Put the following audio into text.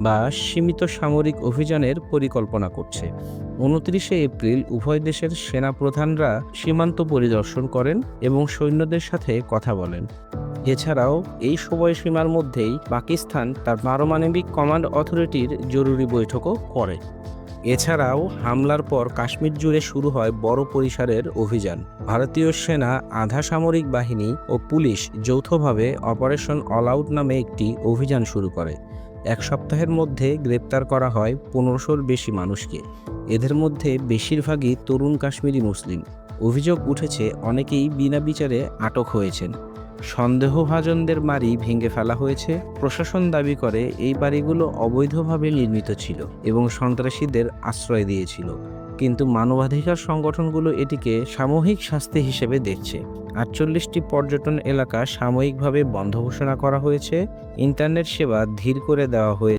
বা সীমিত সামরিক অভিযানের পরিকল্পনা করছে। উনত্রিশে এপ্রিল উভয় দেশের সেনা প্রধানরা সীমান্ত পরিদর্শন করেন এবং সৈন্যদের সাথে কথা বলেন। এছাড়াও এই সময়সীমার মধ্যেই পাকিস্তান তার পারমাণবিক কমান্ড অথরিটির জরুরি বৈঠকও করে। এছাড়াও হামলার পর কাশ্মীর জুড়ে শুরু হয় বড় পরিসরের অভিযান। ভারতীয় সেনা আধা সামরিক বাহিনী ও পুলিশ যৌথভাবে অপারেশন অল আউট নামে একটি অভিযান শুরু করে। এক সপ্তাহের মধ্যে গ্রেপ্তার করা হয় পনেরোশোর বেশি মানুষকে। এদের মধ্যে বেশিরভাগই তরুণ কাশ্মীরি মুসলিম। অভিযোগ উঠেছে অনেকেই বিনা বিচারে আটক হয়েছেন। সন্দেহভাজনদের বাড়ি ভেঙে ফেলা হয়েছে। প্রশাসন দাবি করে এই বাড়িগুলো অবৈধভাবে নির্মিত ছিল এবং সন্ত্রাসীদের আশ্রয় দিয়েছিল। কিন্তু মানবাধিকার সংগঠনগুলো এটিকে সামূহিক শাস্তি হিসেবে দেখছে। আটচল্লিশটি পর্যটন এলাকা সাময়িকভাবে বন্ধ ঘোষণা করা হয়েছে। ইন্টারনেট সেবা ধীর করে দেওয়া হয়েছে।